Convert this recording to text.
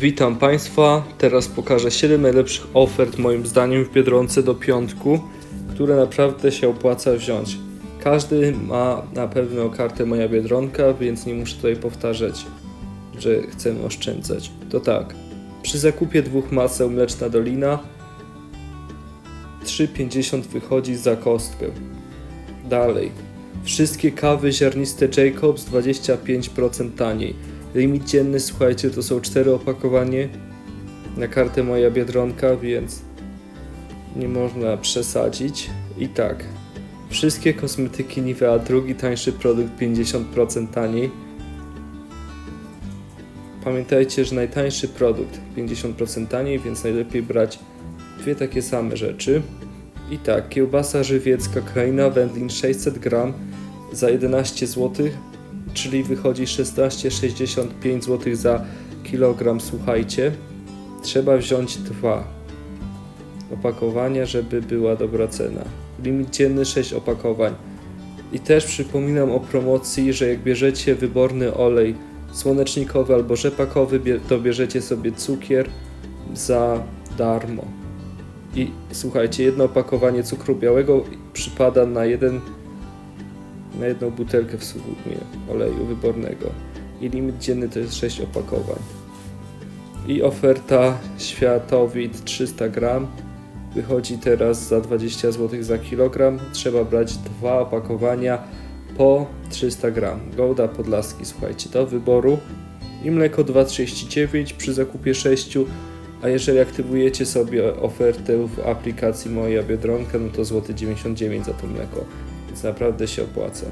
Witam Państwa. Teraz pokażę 7 najlepszych ofert moim zdaniem w Biedronce do piątku, które naprawdę się opłaca wziąć. Każdy ma na pewno kartę Moja Biedronka, więc nie muszę tutaj powtarzać, że chcemy oszczędzać. To tak, przy zakupie dwóch maseł Mleczna Dolina 3,50 wychodzi za kostkę. Dalej, wszystkie kawy ziarniste Jacobs 25% taniej. Limit dzienny, słuchajcie, to są cztery opakowanie na kartę Moja Biedronka, więc nie można przesadzić. I tak, wszystkie kosmetyki Nivea, drugi tańszy produkt 50% taniej. Pamiętajcie, że najtańszy produkt 50% taniej, więc najlepiej brać dwie takie same rzeczy. I tak, kiełbasa żywiecka kraina wędlin 600 gram za 11 zł, czyli wychodzi 16,65 zł za kilogram. Słuchajcie, trzeba wziąć dwa opakowania, żeby była dobra cena. Limit dzienny 6 opakowań. I też przypominam o promocji, że jak bierzecie wyborny olej słonecznikowy albo rzepakowy, to bierzecie sobie cukier za darmo. I słuchajcie, jedno opakowanie cukru białego przypada na jeden na jedną butelkę w sumie oleju wybornego. I limit dzienny to jest 6 opakowań. I oferta Światowit 300 gram wychodzi teraz za 20 zł za kilogram. Trzeba brać dwa opakowania po 300 gram. Gołda Podlaski, słuchajcie, do wyboru. I mleko 2,39 przy zakupie 6 a jeżeli aktywujecie sobie ofertę w aplikacji Moja Biedronka, no to złoty 99 za to mleko. Naprawdę się opłaca.